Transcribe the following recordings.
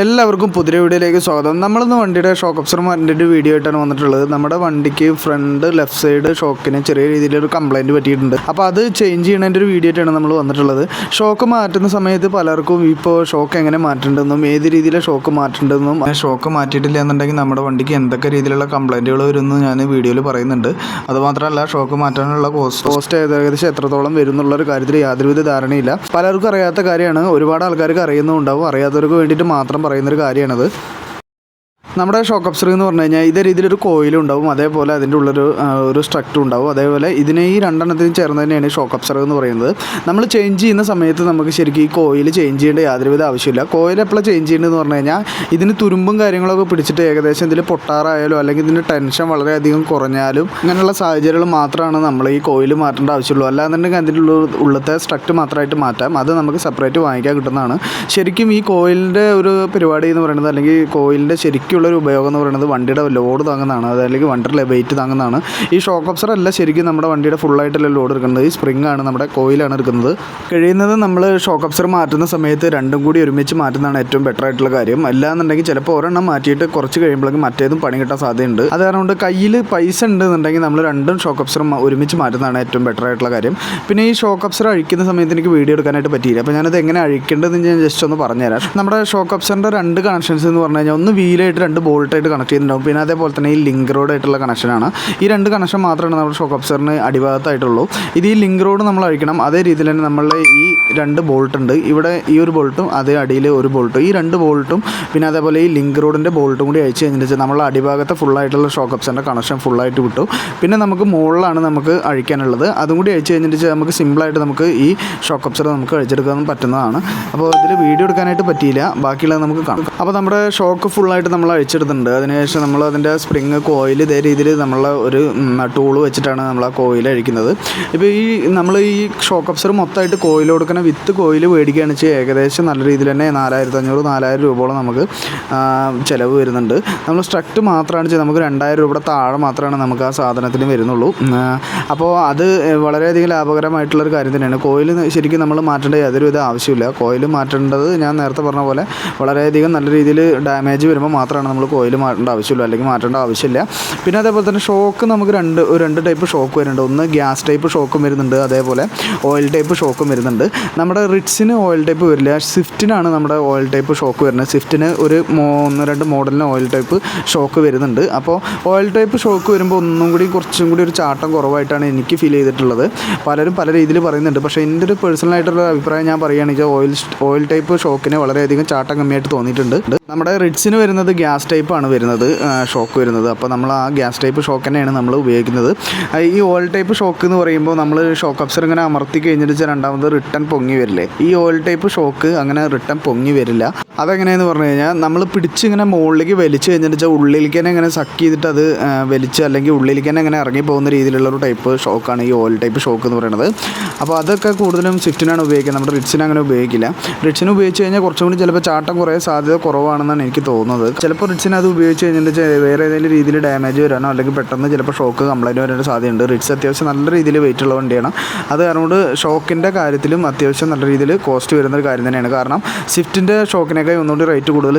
എല്ലാവർക്കും പുതിയ വീഡിയോയിലേക്ക് സ്വാഗതം. നമ്മളിന്ന് വണ്ടിയുടെ ഷോക്ക് ഒബ്സർവറിന്റെ ഒരു വീഡിയോ ആയിട്ടാണ് വന്നിട്ടുള്ളത്. നമ്മുടെ വണ്ടിക്ക് ഫ്രണ്ട് ലെഫ്റ്റ് സൈഡ് ഷോക്കിന് ചെറിയ രീതിയിലൊരു കംപ്ലയിന്റ് പറ്റിയിട്ടുണ്ട്. അപ്പോൾ അത് ചേഞ്ച് ചെയ്യണതിന്റെ ഒരു വീഡിയോ ആയിട്ടാണ് നമ്മൾ വന്നിട്ടുള്ളത്. ഷോക്ക് മാറ്റുന്ന സമയത്ത് പലർക്കും ഇപ്പോൾ ഷോക്ക് എങ്ങനെ മാറ്റേണ്ടതെന്നും ഏത് രീതിയിലെ ഷോക്ക് മാറ്റേണ്ടതെന്നും ഷോക്ക് മാറ്റിയിട്ടില്ല എന്നുണ്ടെങ്കിൽ നമ്മുടെ വണ്ടിക്ക് എന്തൊക്കെ രീതിയിലുള്ള കംപ്ലയിന്റുകൾ വരുമെന്ന് ഞാൻ വീഡിയോയിൽ പറയുന്നുണ്ട്. അതുമാത്രമല്ല ഷോക്ക് മാറ്റാനുള്ള കോസ്റ്റ് കോസ്റ്റ് ഏകദേശം എത്രത്തോളം വരും എന്നുള്ളൊരു കാര്യത്തിൽ യാതൊരുവിധ ധാരണയില്ല. പലർക്കും അറിയാത്ത കാര്യമാണ്. ഒരുപാട് ആൾക്കാർക്ക് അറിയുന്നുണ്ടാവും. അറിയാത്തവർക്ക് വേണ്ടിയിട്ട് മാത്രം പറയുന്നൊരു കാര്യമാണത് നമ്മുടെ ഷോക്ക് അപ്സർ എന്ന് പറഞ്ഞു കഴിഞ്ഞാൽ ഇതേ രീതിയിലൊരു കോയിലും ഉണ്ടാവും. അതേപോലെ അതിന്റെ ഉള്ളൊരു ഒരു സ്ട്രക്റ്റും ഉണ്ടാവും. അതേപോലെ ഇതിനെ ഈ രണ്ടെണ്ണത്തിന് ചേർന്ന് തന്നെയാണ് ഷോക്ക് അപ്സർ എന്ന് പറയുന്നത്. നമ്മൾ ചേഞ്ച് ചെയ്യുന്ന സമയത്ത് നമുക്ക് ശരിക്കും ഈ കോയിൽ ചേഞ്ച് ചെയ്യേണ്ട യാതൊരുവിധ ആവശ്യമില്ല. കോയിൽ എപ്പോഴാണ് ചേഞ്ച് ചെയ്യേണ്ടതെന്ന് പറഞ്ഞു കഴിഞ്ഞാൽ ഇതിന് തുരുമ്പും കാര്യങ്ങളൊക്കെ പിടിച്ചിട്ട് ഏകദേശം ഇതിൽ പൊട്ടാറായാലും അല്ലെങ്കിൽ ഇതിന്റെ ടെൻഷൻ വളരെയധികം കുറഞ്ഞാലും അങ്ങനെയുള്ള സാഹചര്യങ്ങൾ മാത്രമാണ് നമ്മൾ ഈ കോയിൽ മാറ്റേണ്ട ആവശ്യമുള്ളൂ. അല്ലാന്നുണ്ടെങ്കിൽ അതിന്റെ ഉള്ള ഉള്ളത്തെ സ്ട്രക്റ്റ് മാത്രമായിട്ട് മാറ്റാം. അത് നമുക്ക് സെപ്പറേറ്റ് വാങ്ങിക്കാൻ കിട്ടുന്നതാണ്. ശരിക്കും ഈ കോയിലിന്റെ ഒരു പരിപാടി എന്ന് പറയുന്നത് അല്ലെങ്കിൽ കോയിലിന്റെ ശരിക്കുള്ള ഒരു ഉപയോഗം എന്ന് പറയുന്നത് വണ്ടിയുടെ ലോഡ് താങ്ങുന്നതാണ്. അതല്ലെങ്കിൽ വണ്ടിയുടെ വെയിറ്റ് താങ്ങുന്നതാണ്. ഈ ഷോക്ക് അബ്സർ അല്ല ശരിക്കും നമ്മുടെ വണ്ടിയുടെ ഫുള്ളായിട്ടുള്ള ലോഡ് എടുക്കുന്നത്. ഈ സ്പ്രിംഗ് ആണ് നമ്മുടെ കോയിലാണ് എടുക്കുന്നത്. കഴിയുന്നത് നമ്മൾ ഷോക്ക് അബ്സർ മാറ്റുന്ന സമയത്ത് രണ്ടും കൂടി ഒരുമിച്ച് മാറ്റുന്നതാണ് ഏറ്റവും ബെറ്റർ ആയിട്ടുള്ള കാര്യം. അല്ലാന്നുണ്ടെങ്കിൽ ചിലപ്പോൾ ഒരെണ്ണം മാറ്റിയിട്ട് കുറച്ച് കഴിയുമ്പോഴേക്കും മറ്റേതും പണി കിട്ടാൻ സാധ്യതയുണ്ട്. അത് കാരണം കയ്യിൽ പൈസ ഉണ്ടെന്നുണ്ടെങ്കിൽ നമ്മൾ രണ്ടും ഷോക്ക് അബ്സർ ഒരുമിച്ച് മാറ്റുന്നതാണ് ഏറ്റവും ബെറ്റർ ആയിട്ടുള്ള കാര്യം. പിന്നെ ഈ ഷോക്ക് അബ്സർ അഴിക്കുന്ന സമയത്ത് എനിക്ക് വീഡിയോ എടുക്കാനായിട്ട് പറ്റിയില്ല. അപ്പോൾ ഞാനത് എങ്ങനെ അഴിക്കേണ്ടതെന്ന് ഞാൻ ജസ്റ്റ് ഒന്ന് പറഞ്ഞുതരാം. നമ്മുടെ ഷോക്ക് ഒബ്സറിന്റെ രണ്ട് കണക്ഷൻസ് എന്ന് പറഞ്ഞു കഴിഞ്ഞാൽ ഒന്ന് വീലായിട്ട് രണ്ട് ബോൾട്ടായിട്ട് കണക്ട് ചെയ്തിട്ടുണ്ടാകും പിന്നെ അതേപോലെ തന്നെ ഈ ലിങ്ക് റോഡായിട്ടുള്ള കണക്ഷനാണ് ഈ രണ്ട് കണക്ഷൻ മാത്രമാണ് നമ്മുടെ ഷോക്ക് ഒബ്സറിന് അടിഭാഗത്തായിട്ടുള്ളൂ. ഇത് ഈ ലിങ്ക് റോഡ് നമ്മൾ അഴിക്കണം. അതേ രീതിയിൽ തന്നെ നമ്മളുടെ ഈ രണ്ട് ബോൾട്ട് ഉണ്ട്. ഇവിടെ ഈ ഒരു ബോൾട്ടും അതേ അടിയിൽ ഒരു ബോൾട്ടും. ഈ രണ്ട് ബോൾട്ടും പിന്നെ അതേപോലെ ഈ ലിങ്ക് റോഡിന്റെ ബോൾട്ടും കൂടി അഴിച്ച് കഴിഞ്ഞിട്ട് നമ്മളെ അടിഭാഗത്തെ ഫുള്ളായിട്ടുള്ള ഷോക്ക് ഒബ്സറിന്റെ കണക്ഷൻ ഫുള്ളായിട്ട് വിട്ടു പിന്നെ നമുക്ക് മുകളിലാണ് നമുക്ക് അഴിക്കാനുള്ളത്. അതും കൂടി അഴിച്ച് കഴിഞ്ഞിട്ട് നമുക്ക് സിമ്പിളായിട്ട് നമുക്ക് ഈ ഷോക്ക് ഒബ്സർ നമുക്ക് അഴിച്ചെടുക്കാൻ പറ്റുന്നതാണ്. അപ്പോൾ ഇതിൽ വീഡിയോ എടുക്കാനായിട്ട് പറ്റിയില്ല. ബാക്കിയുള്ളത് നമുക്ക് കാണാം. അപ്പോൾ നമ്മുടെ ഷോക്ക് ഫുള്ളായിട്ട് നമ്മൾ അഴിച്ചെടുത്തിട്ടുണ്ട് അതിനുശേഷം നമ്മൾ അതിന്റെ സ്പ്രിങ് കോയിൽ ഇതേ രീതിയിൽ നമ്മൾ ഒരു ടൂൾ വെച്ചിട്ടാണ് നമ്മൾ ആ കോയിൽ അഴിക്കുന്നത്. ഇപ്പോൾ ഈ നമ്മൾ ഈ ഷോക്ക് അപ്സർ മൊത്തമായിട്ട് കോയിൽ കൊടുക്കുന്ന വിത്ത് കോയിൽ മേടിക്കുകയാണ് വെച്ചാൽ ഏകദേശം നല്ല രീതിയിൽ തന്നെ നാലായിരത്തി അഞ്ഞൂറ് നാലായിരം രൂപയോളം നമുക്ക് ചിലവ് വരുന്നുണ്ട്. നമ്മൾ സ്ട്രക്ട് മാത്രമാണ് ചെയ്യുന്നത് നമുക്ക് രണ്ടായിരം രൂപയുടെ താഴെ മാത്രമാണ് നമുക്ക് ആ സാധനത്തിന് വരുന്നുള്ളൂ. അപ്പോൾ അത് വളരെയധികം ലാഭകരമായിട്ടുള്ളൊരു കാര്യം തന്നെയാണ്. കോയിൽ ശരിക്കും നമ്മൾ മാറ്റേണ്ട യാതൊരുവിധ ആവശ്യമില്ല കോയിൽ മാറ്റേണ്ടത് ഞാൻ നേരത്തെ പറഞ്ഞ പോലെ വളരെയധികം നല്ല രീതിയിൽ ഡാമേജ് വരുമ്പോൾ മാത്രമാണ് നമ്മൾ കോയിൽ മാറ്റേണ്ട ആവശ്യമില്ല അല്ലെങ്കിൽ മാറ്റേണ്ട ആവശ്യമില്ല. പിന്നെ അതേപോലെ തന്നെ ഷോക്ക് നമുക്ക് രണ്ട് രണ്ട് ടൈപ്പ് ഷോക്ക് വരുന്നുണ്ട്. ഒന്ന് ഗ്യാസ് ടൈപ്പ് ഷോക്കും വരുന്നുണ്ട്. അതേപോലെ ഓയിൽ ടൈപ്പ് ഷോക്കും വരുന്നുണ്ട്. നമ്മുടെ റിറ്റ്സിന് ഓയിൽ ടൈപ്പ് വരില്ല. സ്വിഫ്റ്റിനാണ് നമ്മുടെ ഓയിൽ ടൈപ്പ് ഷോക്ക് വരുന്നത്. സ്വിഫ്റ്റിന് ഒരു ഒന്ന് രണ്ട് മോഡലിന് ഓയിൽ ടൈപ്പ് ഷോക്ക് വരുന്നുണ്ട്. അപ്പോൾ ഓയിൽ ടൈപ്പ് ഷോക്ക് വരുമ്പോൾ ഒന്നും കൂടി കുറച്ചും കൂടി ഒരു ചാട്ടം കുറവായിട്ടാണ് എനിക്ക് ഫീൽ ചെയ്തിട്ടുള്ളത്. പലരും പല രീതിയിൽ പറയുന്നുണ്ട്. പക്ഷേ എന്റെ ഒരു പേഴ്സണൽ ആയിട്ടുള്ള അഭിപ്രായം ഞാൻ പറയുകയാണെങ്കിൽ ഓയിൽ ഓയിൽ ടൈപ്പ് ഷോക്കിന് വളരെയധികം ചാട്ടം കമ്മിയായിട്ട് തോന്നിയിട്ടുണ്ട്. നമ്മുടെ റിഡ്സിന് വരുന്നത് ഗ്യാസ് ടൈപ്പാണ് വരുന്നത് ഷോക്ക് വരുന്നത്. അപ്പോൾ നമ്മൾ ആ ഗ്യാസ് ടൈപ്പ് ഷോക്ക് തന്നെയാണ് നമ്മൾ ഉപയോഗിക്കുന്നത്. ഈ ഓയിൽ ടൈപ്പ് ഷോക്ക് എന്ന് പറയുമ്പോൾ നമ്മൾ ഷോക്ക് അപ്സർ ഇങ്ങനെ അമർത്തി കഴിഞ്ഞിട്ട് രണ്ടാമത് റിട്ടേൺ പൊങ്ങി വരില്ലേ? ഈ ഓയിൽ ടൈപ്പ് ഷോക്ക് അങ്ങനെ റിട്ടേൺ പൊങ്ങി വരില്ല. അതെങ്ങനെയെന്ന് പറഞ്ഞു കഴിഞ്ഞാൽ നമ്മൾ പിടിച്ച് ഇങ്ങനെ മുകളിലേക്ക് വലിച്ചു കഴിഞ്ഞിട്ട് ഉള്ളിലേക്ക് തന്നെ ഇങ്ങനെ സക്ക് ചെയ്തിട്ട് അത് വലിച്ച് അല്ലെങ്കിൽ ഉള്ളിലേക്ക് തന്നെ ഇങ്ങനെ ഇറങ്ങി പോകുന്ന രീതിയിലുള്ള ഒരു ടൈപ്പ് ഷോക്കാണ് ഈ ഓയിൽ ടൈപ്പ് ഷോക്ക് എന്ന് പറയുന്നത്. അപ്പോൾ അതൊക്കെ കൂടുതലും സ്വിഫ്റ്റിനാണ് ഉപയോഗിക്കുന്നത്. നമ്മുടെ റിച്ചിനങ്ങനെ ഉപയോഗിക്കില്ല. റിച്ചിന് ഉപയോഗിച്ച് കഴിഞ്ഞാൽ കുറച്ചും കൂടി ചിലപ്പോൾ ചാട്ടം കുറേ സാധ്യത കുറവാണെന്നാണ് എനിക്ക് തോന്നുന്നത്. ചിലപ്പോൾ റിഡ്സിന് അത് ഉപയോഗിച്ച് കഴിഞ്ഞിട്ട് വേറെ ഏതെങ്കിലും രീതിയിൽ ഡാമേജ് വരാനോ അല്ലെങ്കിൽ പെട്ടെന്ന് ചിലപ്പോൾ ഷോക്ക് കംപ്ലൈന്റ് വരാനോ സാധ്യതയുണ്ട്. റിഡ്സ് അത്യാവശ്യം നല്ല രീതിയിൽ വെയിറ്റ് ഉള്ള വണ്ടിയാണ്. അത് കാരണം കൊണ്ട് ഷോക്കിന്റെ കാര്യത്തിലും അത്യാവശ്യം നല്ല രീതിയിൽ കോസ്റ്റ് വരുന്ന ഒരു കാര്യം തന്നെയാണ്. കാരണം സ്വിഫ്റ്റിന്റെ ഷോക്കിനേക്കാൾ ഒന്നുകൂടി റേറ്റ് കൂടുതൽ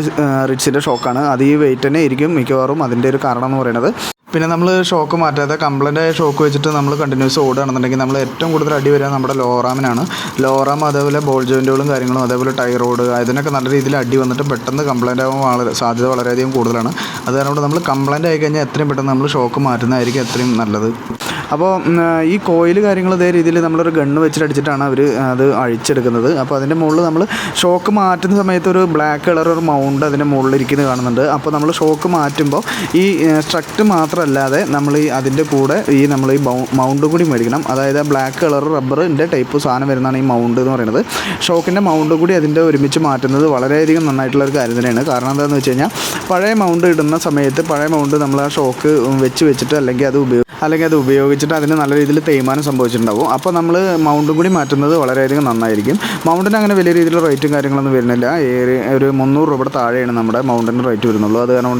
റിഡ്സിന്റെ ഷോക്കാണ് അത് ഈ വെയിറ്റ് തന്നെ ആയിരിക്കും മിക്കവാറും അതിന്റെ ഒരു കാരണം എന്ന് പറയുന്നത്. പിന്നെ നമ്മൾ ഷോക്ക് മാറ്റാതെ കംപ്ലൈന്റ് ആയ ഷോക്ക് വെച്ചിട്ട് നമ്മൾ കണ്ടിന്യൂസ് ഓടുകയാണെന്നുണ്ടെങ്കിൽ നമ്മൾ ഏറ്റവും കൂടുതൽ അടി വരിക നമ്മുടെ ലോറാമിനാണ്. ലോറാം അതേപോലെ ബോൾ ജോയിന്റുകളും കാര്യങ്ങളും അതേപോലെ ടൈറോഡ് അതിനൊക്കെ നല്ല രീതിയിൽ അടി വന്നിട്ട് പെട്ടെന്ന് കംപ്ലൈന്റ് ആവാൻ വളരെ സാധ്യത വളരെയധികം കൂടുതലാണ്. അത് കാരണം നമ്മൾ കംപ്ലൈന്റ് ആയി കഴിഞ്ഞാൽ എത്രയും പെട്ടെന്ന് നമ്മൾ ഷോക്ക് മാറ്റുന്നതായിരിക്കും എത്രയും നല്ലത്. അപ്പോൾ ഈ കോയിൽ കാര്യങ്ങൾ ഇതേ രീതിയിൽ നമ്മളൊരു ഗണ്ണ് വെച്ചിട്ട് അടിച്ചിട്ടാണ് അവർ അത് അഴിച്ചെടുക്കുന്നത്. അപ്പോൾ അതിന്റെ മുകളിൽ നമ്മൾ ഷോക്ക് മാറ്റുന്ന സമയത്ത് ഒരു ബ്ലാക്ക് കളർ ഒരു മൗണ്ട് അതിന്റെ മുകളിൽ ഇരിക്കുന്നത് കാണുന്നുണ്ട്. അപ്പോൾ നമ്മൾ ഷോക്ക് മാറ്റുമ്പോൾ ഈ സ്ട്രക്റ്റ് മാത്രമല്ലാതെ നമ്മൾ ഈ അതിന്റെ കൂടെ ഈ നമ്മൾ ഈ മൗണ്ടും കൂടി മേടിക്കണം. അതായത് ബ്ലാക്ക് കളർ റബ്ബറിന്റെ ടൈപ്പ് സാധനം വരുന്നതാണ് ഈ മൗണ്ട് എന്ന് പറയുന്നത്. ഷോക്കിന്റെ മൗണ്ടും കൂടി അതിന്റെ ഒരുമിച്ച് മാറ്റുന്നത് വളരെയധികം നന്നായിട്ടുള്ള ഒരു കാര്യം തന്നെയാണ്. കാരണം എന്താണെന്ന് വെച്ച് കഴിഞ്ഞാൽ പഴയ മൗണ്ട് ഇടുന്ന സമയത്ത് പഴയ മൗണ്ട് നമ്മൾ ആ ഷോക്ക് വെച്ച് വെച്ചിട്ട് അല്ലെങ്കിൽ അത് ഉപയോഗിക്കും അല്ലെങ്കിൽ അത് ഉപയോഗിച്ചിട്ട് അതിന് നല്ല രീതിയിൽ തേയ്മാനം സംഭവിച്ചിട്ടുണ്ടാവും. അപ്പോൾ നമ്മൾ മൗണ്ടും കൂടി മാറ്റുന്നത് വളരെയധികം നന്നായിരിക്കും. മൗണ്ടിന് അങ്ങനെ വലിയ രീതിയിലുള്ള റേറ്റും കാര്യങ്ങളൊന്നും വരുന്നില്ല. ഒരു മുന്നൂറ് രൂപയുടെ താഴെയാണ് നമ്മുടെ മൗണ്ടിന് റേറ്റ് വരുന്നുള്ളൂ. അത് കാരണം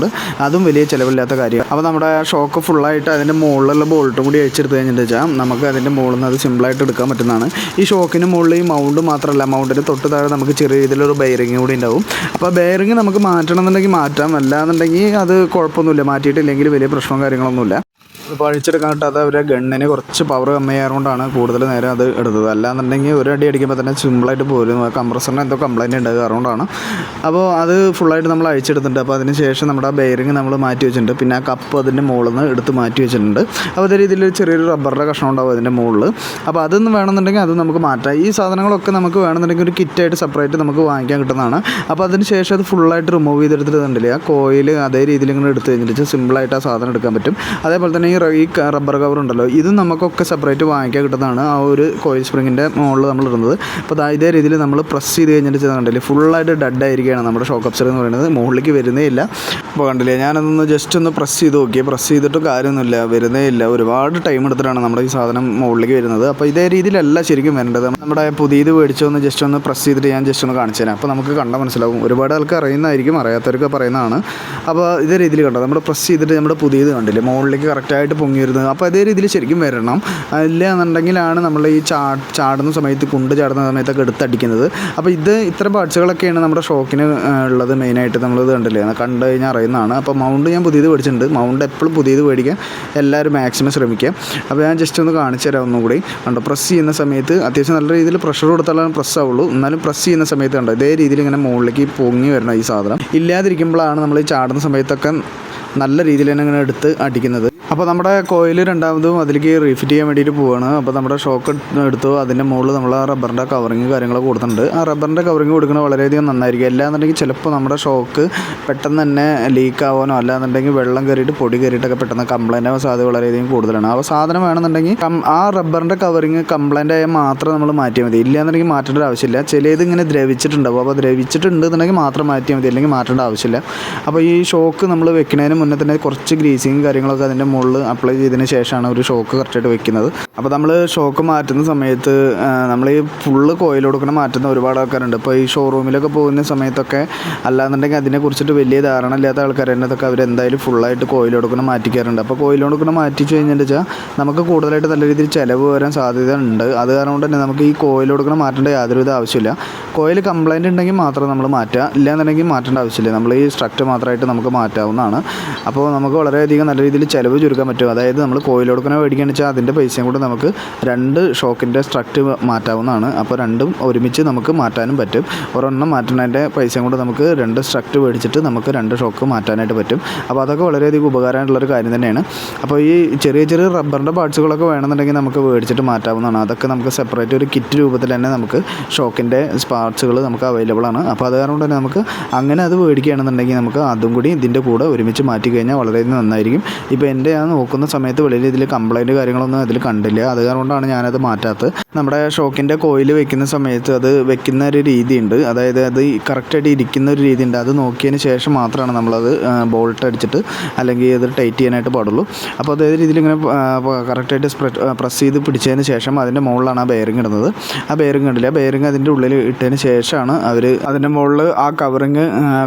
അതും വലിയ ചിലവില്ലാത്ത കാര്യമാണ്. അപ്പോൾ നമ്മുടെ ഷോക്ക് ഫുള്ളായിട്ട് അതിന്റെ മുകളിലുള്ള ബോൾട്ടും കൂടി അഴിച്ചെടുത്ത് കഴിഞ്ഞിട്ട് വെച്ചാൽ നമുക്ക് അതിന്റെ മുകളിൽ നിന്ന് അത് സിമ്പിളായിട്ട് എടുക്കാൻ പറ്റുന്നതാണ്. ഈ ഷോക്കിന് മുകളിൽ ഈ മൗണ്ട് മാത്രമല്ല മൗണ്ടിന്റെ തൊട്ട് താഴെ നമുക്ക് ചെറിയ രീതിയിലൊരു ബെയറിങ് കൂടി ഉണ്ടാവും. അപ്പോൾ ബെയറിങ് നമുക്ക് മാറ്റണം എന്നുണ്ടെങ്കിൽ മാറ്റാം. അല്ലാന്നുണ്ടെങ്കിൽ അത് കുഴപ്പമൊന്നുമില്ല. മാറ്റിയിട്ടില്ലെങ്കിൽ വലിയ പ്രശ്നവും കാര്യങ്ങളൊന്നുമില്ല. ഇപ്പോൾ അഴിച്ചെടുക്കാൻ കിട്ടാത്ത അവരെ ഗണ്ണിന് കുറച്ച് പവർ കമ്മിയായതുകൊണ്ടാണ് കൂടുതൽ നേരം അത് എടുത്തത്. അല്ലാന്നുണ്ടെങ്കിൽ ഒരു അടി അടിക്കുമ്പോൾ തന്നെ സിമ്പിളായിട്ട് പോരും. കംപ്രസറിന് എന്തോ കംപ്ലൈന്റ് ഉണ്ട് അതുകൊണ്ടാണ് അപ്പോൾ അത് ഫുള്ളായിട്ട് നമ്മൾ അഴിച്ചെടുത്തിട്ടുണ്ട്. അപ്പോൾ അതിന് ശേഷം നമ്മുടെ ആ ബെയറിങ് നമ്മൾ മാറ്റി വെച്ചിട്ടുണ്ട്. പിന്നെ ആ കപ്പ് അതിന്റെ മുകളിൽ നിന്ന് എടുത്ത് മാറ്റി വെച്ചിട്ടുണ്ട്. അപ്പോൾ അതേ രീതിയിൽ ചെറിയൊരു റബ്ബറിന്റെ കഷ്ണം ഉണ്ടാവും അതിന്റെ മുകളിൽ അപ്പോൾ അതൊന്നും വേണമെന്നുണ്ടെങ്കിൽ അത് നമുക്ക് മാറ്റാം. ഈ സാധനങ്ങളൊക്കെ നമുക്ക് വേണമെന്നുണ്ടെങ്കിൽ ഒരു കിറ്റായിട്ട് സെപ്പറേറ്റ് നമുക്ക് വാങ്ങിക്കാൻ കിട്ടുന്നതാണ്. അപ്പോൾ അതിന് ശേഷം അത് ഫുള്ളായിട്ട് റിമൂവ് ചെയ്തെടുത്തിട്ട് കണ്ടില്ലേ ആ കോയിൽ അതേ രീതിയിൽ ഇങ്ങനെ എടുത്ത് കഴിഞ്ഞിട്ട് സിമ്പിളായിട്ട് ആ സാധനം എടുക്കാൻ പറ്റും. അതേപോലെ തന്നെ ഈ ഈ റബ്ബർ കവർ ഉണ്ടല്ലോ ഇത് നമുക്കൊക്കെ സെപ്പറേറ്റ് വാങ്ങിക്കാൻ കിട്ടുന്നതാണ് ആ ഒരു കോയിൽ സ്പ്രിങ്ങിന്റെ മുകളിൽ നമ്മൾ ഇടുന്നത്. അപ്പോൾ ദാ ഇതേ രീതിയിൽ നമ്മൾ പ്രസ് ചെയ്ത് കഴിഞ്ഞിട്ട് ചെയ്താൽ കണ്ടില്ലേ ഫുള്ളായിട്ട് ഡഡ് ആയിരിക്കുകയാണ് നമ്മുടെ ഷോക്ക് അപ്സർ എന്ന് പറയുന്നത്. മുകളിലേക്ക് വരുന്നേ ഇല്ല. അപ്പോൾ കണ്ടില്ലേ ഞാനതൊന്ന് ജസ്റ്റ് ഒന്ന് പ്രസ് ചെയ്ത് നോക്കി. പ്രസ് ചെയ്തിട്ടും കാര്യമൊന്നുമില്ല വരുന്നേ ഇല്ല. ഒരുപാട് ടൈം എടുത്തിട്ടാണ് നമ്മുടെ ഈ സാധനം മുകളിലേക്ക് വരുന്നത്. അപ്പോൾ ഇതേ രീതിയിലല്ല ശരിക്കും വരേണ്ടത്. നമ്മുടെ പുതിയത് മേടിച്ചൊന്ന് ജസ്റ്റ് ഒന്ന് പ്രസ് ചെയ്തിട്ട് ഞാൻ ജസ്റ്റ് ഒന്ന് കാണിച്ചു തരാം. അപ്പോൾ നമുക്ക് കണ്ടാൽ മനസ്സിലാവും. ഒരുപാട് ആൾക്കാർ അറിയുന്നതായിരിക്കും അറിയാത്തവർക്ക് പറയുന്നതാണ്. അപ്പോൾ ഇതേ രീതിയിൽ കണ്ടോ നമ്മൾ പ്രസ് ചെയ്തിട്ട് നമ്മുടെ പുതിയത് കണ്ടില്ലേ മുകളിലേക്ക് കറക്റ്റായിട്ട് പൊങ്ങി വരുന്നത് അപ്പോൾ അതേ രീതിയിൽ ശരിക്കും വരണം. ഇല്ല എന്നുണ്ടെങ്കിലാണ് നമ്മൾ ഈ ചാ ചാടുന്ന സമയത്ത് കുണ്ട് ചാടുന്ന സമയത്തൊക്കെ എടുത്തടിക്കുന്നത് അപ്പോൾ ഇത് ഇത്ര പാർട്സുകളൊക്കെയാണ് നമ്മുടെ ഷോക്കിന് ഉള്ളത് മെയിനായിട്ട് നമ്മളിത് കണ്ടില്ലേ? കണ്ടു കഴിഞ്ഞാൽ അറിയുന്നതാണ്. അപ്പോൾ മൗണ്ട് ഞാൻ പുതിയത് മേടിച്ചിട്ടുണ്ട്. മൗണ്ട് എപ്പോഴും പുതിയത് മേടിക്കാൻ എല്ലാവരും മാക്സിമം ശ്രമിക്കുക. അപ്പോൾ ഞാൻ ജസ്റ്റ് ഒന്ന് കാണിച്ചു തരാം ഒന്നുകൂടി. കണ്ടോ പ്രസ് ചെയ്യുന്ന സമയത്ത് അത്യാവശ്യം നല്ല രീതിയിൽ പ്രഷർ കൊടുത്താലാണ് പ്രസ് ആവുള്ളൂ. എന്നാലും പ്രസ് ചെയ്യുന്ന സമയത്ത് കണ്ടോ ഇതേ രീതിയിൽ ഇങ്ങനെ മുകളിലേക്ക് പൊങ്ങി വരണം ഈ സാധനം. ഇല്ലാതിരിക്കുമ്പോഴാണ് നമ്മൾ ഈ ചാടുന്ന സമയത്തൊക്കെ നല്ല രീതിയിൽ തന്നെ ഇങ്ങനെ എടുത്ത് അടിക്കുന്നത്. അപ്പോൾ നമ്മുടെ കോയിൽ രണ്ടാമതും അതിലേക്ക് റീഫിറ്റ് ചെയ്യാൻ വേണ്ടിയിട്ട് പോവുകയാണ് അപ്പോൾ നമ്മുടെ ഷോക്ക് എടുത്തു. അതിന്റെ മുകളിൽ നമ്മൾ ആ റബ്ബറിന്റെ കവറിങ് കാര്യങ്ങളൊക്കെ കൊടുത്തിട്ടുണ്ട്. ആ റബ്ബറിന്റെ കവറിങ് കൊടുക്കുന്നത് വളരെയധികം നന്നായിരിക്കും. അല്ലാന്നുണ്ടെങ്കിൽ ചിലപ്പോൾ നമ്മുടെ ഷോക്ക് പെട്ടെന്ന് തന്നെ ലീക്ക് ആവാനോ അല്ലാന്നുണ്ടെങ്കിൽ വെള്ളം കയറിയിട്ട് പൊടി കയറിയിട്ടൊക്കെ പെട്ടെന്ന് കംപ്ലൈന്റ് ആവാൻ സാധ്യത വളരെയധികം കൂടുതലാണ്. അപ്പോൾ സാധനം വേണമെന്നുണ്ടെങ്കിൽ ആ റബ്ബറിന്റെ കവറിങ് കംപ്ലൈന്റ് ആയാൽ മാത്രം നമ്മൾ മാറ്റിയാൽ മതി. ഇല്ലാന്നുണ്ടെങ്കിൽ മാറ്റേണ്ട ആവശ്യമില്ല. ചിലത് ഇങ്ങനെ ദ്രവിച്ചിട്ടുണ്ടാവും. അപ്പോൾ ദ്രവിച്ചിട്ടുണ്ടെന്നുണ്ടെങ്കിൽ മാത്രം മാറ്റിയാൽ മതി. അല്ലെങ്കിൽ മാറ്റേണ്ട ആവശ്യമില്ല. അപ്പോൾ ഈ ഷോക്ക് നമ്മൾ വെക്കുന്നതിന് മുന്നേ തന്നെ കുറച്ച് ഗ്രീസിങ് കാര്യങ്ങളൊക്കെ അതിന്റെ മുകളിൽ അപ്ലൈ ചെയ്തതിന് ശേഷമാണ് ഒരു ഷോക്ക് കറക്റ്റായിട്ട് വെക്കുന്നത്. അപ്പോൾ നമ്മൾ ഷോക്ക് മാറ്റുന്ന സമയത്ത് നമ്മൾ ഈ ഫുള്ള് കോയിൽ കൊടുക്കണം മാറ്റുന്ന ഒരുപാട് ആൾക്കാരുണ്ട്. ഇപ്പോൾ ഈ ഷോറൂമിലൊക്കെ പോകുന്ന സമയത്തൊക്കെ അല്ലാന്നുണ്ടെങ്കിൽ അതിനെക്കുറിച്ചിട്ട് വലിയ ധാരണ ഇല്ലാത്ത അവർ എന്തായാലും ഫുള്ളായിട്ട് കോയിൽ കൊടുക്കണം മാറ്റിക്കാറുണ്ട്. അപ്പോൾ കോയിൽ കൊടുക്കണം മാറ്റിച്ചു കഴിഞ്ഞിട്ട് വെച്ചാൽ നമുക്ക് കൂടുതലായിട്ട് നല്ല രീതിയിൽ ചിലവ് വരാൻ സാധ്യത ഉണ്ട്. അത് കാരണം തന്നെ നമുക്ക് ഈ കോയിൽ കൊടുക്കണം മാറ്റേണ്ട യാതൊരുവിധ ആവശ്യമില്ല. കോയിൽ കംപ്ലൈന്റ് ഉണ്ടെങ്കിൽ മാത്രം നമ്മൾ മാറ്റുക. ഇല്ലാന്നുണ്ടെങ്കിൽ മാറ്റേണ്ട ആവശ്യമില്ല. നമ്മൾ ഈ സ്ട്രക്ചർ മാത്രമായിട്ട് നമുക്ക് മാറ്റാവുന്നതാണ്. അപ്പോൾ നമുക്ക് വളരെയധികം നല്ല രീതിയിൽ ചിലവ് ചുരുക്കാൻ പറ്റും. അതായത് നമ്മൾ കോയിൽ കൊടുക്കണ മേടിക്കുകയാണ് വെച്ചാൽ അതിന്റെ പൈസയും കൂടെ നമുക്ക് രണ്ട് ഷോക്കിന്റെ സ്ട്രക്റ്റ് മാറ്റാവുന്നതാണ്. അപ്പോൾ രണ്ടും ഒരുമിച്ച് നമുക്ക് മാറ്റാനും പറ്റും. ഒരെണ്ണം മാറ്റുന്നതിന്റെ പൈസയും കൂടെ നമുക്ക് രണ്ട് സ്ട്രക്റ്റ് മേടിച്ചിട്ട് നമുക്ക് രണ്ട് ഷോക്ക് മാറ്റാനായിട്ട് പറ്റും. അപ്പോൾ അതൊക്കെ വളരെയധികം ഉപകാരമായിട്ടുള്ളൊരു കാര്യം തന്നെയാണ്. അപ്പോൾ ഈ ചെറിയ ചെറിയ റബ്ബറിന്റെ പാർട്സുകളൊക്കെ വേണമെന്നുണ്ടെങ്കിൽ നമുക്ക് മേടിച്ചിട്ട് മാറ്റാവുന്നതാണ്. അതൊക്കെ നമുക്ക് സെപ്പറേറ്റ് ഒരു കിറ്റ് രൂപത്തിൽ തന്നെ നമുക്ക് ഷോക്കിന്റെ പാർട്സുകൾ നമുക്ക് അവൈലബിൾ ആണ്. അപ്പോൾ അത് കാരണം തന്നെ നമുക്ക് അങ്ങനെ അത് മേടിക്കുകയാണെന്നുണ്ടെങ്കിൽ നമുക്ക് അതും കൂടി ഇതിന്റെ കൂടെ ഒരുമിച്ച് മാറ്റി കഴിഞ്ഞാൽ വളരെയധികം നന്നായിരിക്കും. ഇപ്പോൾ എന്റെ ഞാൻ നോക്കുന്ന സമയത്ത് വെളിയിൽ ഇതിൽ കംപ്ലൈന്റ് കാര്യങ്ങളൊന്നും അതിൽ കണ്ടില്ല. അത് കാരണമാണ് ഞാനത് മാറ്റാത്തത്. നമ്മുടെ ഷോക്കിന്റെ കോയിൽ വെക്കുന്ന സമയത്ത് അത് വെക്കുന്ന ഒരു രീതിയുണ്ട്. അതായത് അത് കറക്റ്റായിട്ട് ഇരിക്കുന്ന ഒരു രീതിയുണ്ട്. അത് നോക്കിയതിന് ശേഷം മാത്രമാണ് നമ്മളത് ബോൾട്ട് അടിച്ചിട്ട് അല്ലെങ്കിൽ അത് ടൈറ്റ് ചെയ്യാനായിട്ട് പാടുള്ളൂ. അപ്പോൾ അതേ രീതിയിൽ ഇങ്ങനെ കറക്റ്റായിട്ട് സ്പ്രെഡ് പ്രസ് ചെയ്ത് പിടിച്ചതിന് ശേഷം അതിന്റെ മുകളിലാണ് ആ ബെയറിങ് ഇടുന്നത്. ആ ബെയറിങ് കണ്ടില്ല? ബെയറിംഗ് അതിന്റെ ഉള്ളിൽ ഇട്ടതിന് ശേഷമാണ് അവർ അതിന്റെ മുകളിൽ ആ കവറിങ്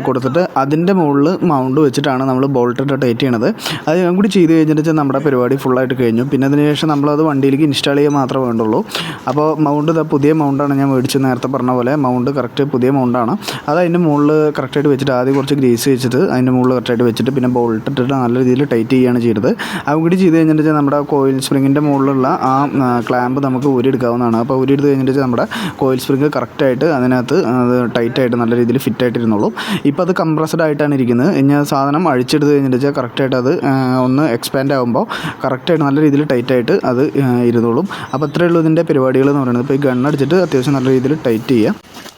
കൊടുത്തിട്ട് അതിന്റെ മുകളിൽ മൗണ്ട് വെച്ചിട്ടാണ് നമ്മൾ ബോൾട്ടിട്ട് ടൈറ്റ് ചെയ്യണത്. അത് ഞാൻ കൂടി ചെയ്ത് കഴിഞ്ഞിട്ട് നമ്മുടെ പരിപാടി ഫുള്ളായിട്ട് കഴിഞ്ഞു. പിന്നെ അതിനുശേഷം നമ്മളത് വണ്ടിയിലേക്ക് ഇൻസ്റ്റാൾ ചെയ്യാൻ മാത്രമേ വേണ്ടുള്ളൂ. അപ്പോൾ മൗണ്ട് ഇതാ പുതിയ മൗണ്ടാണ് ഞാൻ മേടിച്ച് നേരത്തെ പറഞ്ഞ പോലെ. മൗണ്ട് കറക്റ്റ് പുതിയ മൗണ്ടാണ് അത് അതിന്റെ മുകളിൽ കറക്റ്റായിട്ട് വെച്ചിട്ട് ആദ്യം കുറച്ച് ഗ്രീസ് വെച്ചിട്ട് അതിന്റെ മുകളിൽ കറക്റ്റായിട്ട് വെച്ചിട്ട് പിന്നെ ബോൾട്ട് ഇട്ടിട്ട് നല്ല രീതിയിൽ ടൈറ്റ് ചെയ്യുകയാണ് ചെയ്തത്. അതും കൂടി ചെയ്ത് കഴിഞ്ഞിട്ട് നമ്മുടെ കോയിൽ സ്പ്രിങ്ങിന്റെ മുകളിലുള്ള ആ ക്ലാമ്പ് നമുക്ക് ഊരിയെടുക്കാവുന്നതാണ്. അപ്പോൾ ഊരിയെടുത്ത് കഴിഞ്ഞിട്ട് നമ്മുടെ കോയിൽ സ്പ്രിങ് കറക്റ്റായിട്ട് അതിനകത്ത് അത് ടൈറ്റായിട്ട് നല്ല രീതിയിൽ ഫിറ്റായിട്ട് ഇരുന്നോളും. ഇപ്പോൾ അത് കംപ്രസ്ഡ് ആയിട്ടാണ് ഇരിക്കുന്നത്. ആ സാധനം അഴിച്ചെടുത്ത് കഴിഞ്ഞിട്ട് കറക്റ്റായിട്ട് അത് ഒന്ന് എക്സ്പാൻഡ് ആകുമ്പോൾ കറക്റ്റായിട്ട് നല്ല രീതിയിൽ ടൈറ്റായിട്ട് അത് ഇരുന്നോളും. അപ്പോൾ അത്രയേ ഉള്ളൂ ഇതിന്റെ പരിപാടികൾ എന്ന് പറയുന്നത്. ഇപ്പോൾ ഈ ഗണ്ണടിച്ചിട്ട് അത്യാവശ്യം നല്ല രീതിയിൽ ടൈറ്റ് ചെയ്യുക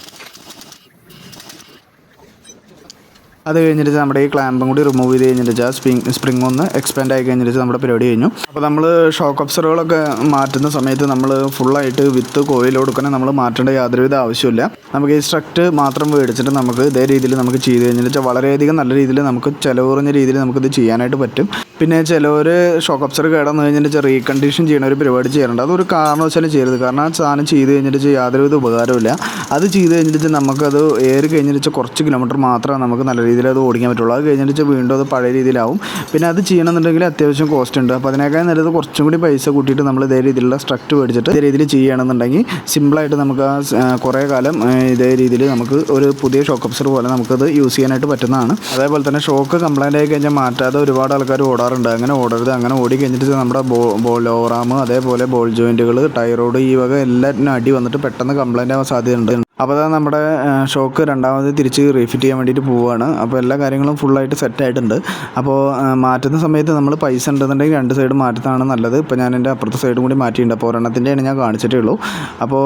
അത് കഴിഞ്ഞിട്ട് നമ്മുടെ ഈ ക്ലാമ്പും കൂടി റിമൂവ് ചെയ്ത് കഴിഞ്ഞിട്ട് ആ സ്പ്രിങ് സ്പ്രിങ് ഒന്ന് എക്സ്പാൻഡ് ആയി കഴിഞ്ഞിട്ട് നമ്മുടെ പരിപാടി കഴിഞ്ഞു. അപ്പോൾ നമ്മൾ ഷോക്ക് ഒബ്സറുകളൊക്കെ മാറ്റുന്ന സമയത്ത് നമ്മൾ ഫുള്ളായിട്ട് വിത്ത് കോയിൽ കൊടുക്കണേ നമ്മൾ മാറ്റേണ്ട യാതൊരുവിധ ആവശ്യമില്ല നമുക്ക് ഈ സ്ട്രക്റ്റ് മാത്രം മേടിച്ചിട്ട് നമുക്ക് ഇതേ രീതിയിൽ നമുക്ക് ചെയ്ത് കഴിഞ്ഞിട്ട് വളരെയധികം നല്ല രീതിയിൽ നമുക്ക് ചിലവ് കുറഞ്ഞ രീതിയിൽ നമുക്കിത് ചെയ്യാനായിട്ട് പറ്റും. പിന്നെ ചിലവർ ഷോക്ക് ഒബ്സർ കേടന്ന് കഴിഞ്ഞിട്ട് റീകണ്ടീഷൻ ചെയ്യണ ഒരു പരിപാടി ചെയ്യാറുണ്ട്. അതൊരു കാരണവശാലും ചെയ്യരുത്. കാരണം ആ സാധനം ചെയ്ത് കഴിഞ്ഞിട്ട് യാതൊരുവിധ ഉപകാരമില്ല അത് ചെയ്ത് കഴിഞ്ഞിട്ട് നമുക്കത് ഏറി കഴിഞ്ഞിട്ട് കുറച്ച് കിലോമീറ്റർ മാത്രമേ നമുക്ക് നല്ല രീതിയിൽ അത് ഓടിക്കാൻ പറ്റുള്ളൂ. അത് കഴിഞ്ഞിട്ട് വീണ്ടും അത് പഴയ രീതിയിലാവും. പിന്നെ അത് ചെയ്യണമെന്നുണ്ടെങ്കിൽ അത്യാവശ്യം കോസ്റ്റ് ഉണ്ട്. അപ്പോൾ അതിനേക്കാൾ നല്ലത് കുറച്ചും കൂടി പൈസ കൂട്ടിയിട്ട് നമ്മൾ ഇതേ രീതിയിലുള്ള സ്ട്രക്റ്റ് മേടിച്ചിട്ട് ഇതേ രീതിയിൽ ചെയ്യുകയാണെന്നുണ്ടെങ്കിൽ സിമ്പിളായിട്ട് നമുക്ക് ആ കുറേ കാലം ഇതേ രീതിയിൽ നമുക്ക് ഒരു പുതിയ ഷോക്ക് അപ്സർ പോലെ നമുക്കത് യൂസ് ചെയ്യാനായിട്ട് പറ്റുന്നതാണ്. അതേപോലെ തന്നെ ഷോക്ക് കംപ്ലൈന്റ് ആയി കഴിഞ്ഞാൽ മാറ്റാതെ ഒരുപാട് ആൾക്കാർ ഓടാറുണ്ട്. അങ്ങനെ ഓടരുത്. അങ്ങനെ ഓടി കഴിഞ്ഞിട്ട് നമ്മുടെ ബോ ബോൾ ലോറാം അതേപോലെ ബോൾ ജോയിന്റുകൾ ടൈറോഡ് ഈ വക എല്ലാറ്റിനും അടി വന്നിട്ട് പെട്ടെന്ന് കംപ്ലൈന്റ് ആവാൻ സാധ്യതയുണ്ട്. അപ്പോൾ അതാ നമ്മുടെ ഷോക്ക് രണ്ടാമത് തിരിച്ച് റീഫിറ്റ് ചെയ്യാൻ വേണ്ടിയിട്ട് പോവുകയാണ്. അപ്പോൾ എല്ലാ കാര്യങ്ങളും ഫുള്ളായിട്ട് സെറ്റ് ആയിട്ടുണ്ട്. അപ്പോൾ മാറ്റുന്ന സമയത്ത് നമ്മൾ പൈസ ഉണ്ടെന്നുണ്ടെങ്കിൽ രണ്ട് സൈഡ് മാറ്റുന്നതാണ് നല്ലത്. ഇപ്പോൾ ഞാൻ എന്റെ അപ്പുറത്തെ സൈഡും കൂടി മാറ്റിയിട്ടുണ്ട്. അപ്പോൾ ഒരെണ്ണത്തിന്റെയാണ് ഞാൻ കാണിച്ചിട്ടേ ഉള്ളൂ. അപ്പോൾ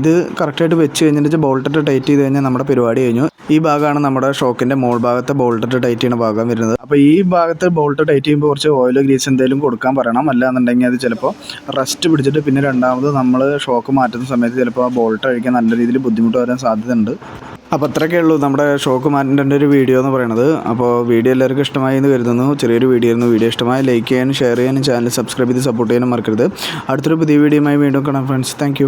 ഇത് കറക്റ്റായിട്ട് വെച്ച് കഴിഞ്ഞിട്ട് ബോൾട്ടിട്ട് ടൈറ്റ് ചെയ്ത് കഴിഞ്ഞാൽ നമ്മുടെ പരിപാടി കഴിഞ്ഞു. ഈ ഭാഗമാണ് നമ്മുടെ ഷോക്കിന്റെ മോൾ ഭാഗത്തെ ബോൾട്ടിട്ട് ടൈറ്റ് ചെയ്യുന്ന ഭാഗം വരുന്നത്. അപ്പോൾ ഈ ഭാഗത്ത് ബോൾട്ട് ടൈറ്റ് ചെയ്യുമ്പോൾ കുറച്ച് ഓയിലോ ഗ്രീസ് എന്തെങ്കിലും കൊടുക്കാൻ പറയണം. അല്ലാന്നുണ്ടെങ്കിൽ അത് ചിലപ്പോൾ റസ്റ്റ് പിടിച്ചിട്ട് പിന്നെ രണ്ടാമത് നമ്മൾ ഷോക്ക് മാറ്റുന്ന സമയത്ത് ചിലപ്പോൾ ആ ബോൾട്ട് അഴിക്കാൻ നല്ല രീതിയിൽ ബുദ്ധിമുട്ട് വരാൻ സാധ്യതയുണ്ട്. അപ്പോൾ അത്രയൊക്കെ ഉള്ളൂ നമ്മുടെ ഷോക്ക് മാറ്റിന്റെ ഒരു വീഡിയോ എന്ന് പറയുന്നത്. അപ്പോൾ വീഡിയോ എല്ലാവർക്കും ഇഷ്ടമായി എന്ന് കരുതുന്നു. ചെറിയൊരു വീഡിയോ ആയിരുന്നു. വീഡിയോ ഇഷ്ടമായി ലൈക്ക് ചെയ്യാനും ഷെയർ ചെയ്യാനും ചാനൽ സബ്സ്ക്രൈബ് ചെയ്ത് സപ്പോർട്ട് ചെയ്യാനും മറക്കരുത്. അടുത്തൊരു പുതിയ വീഡിയോയുമായി വീണ്ടും കാണാം ഫ്രണ്ട്സ്. താങ്ക്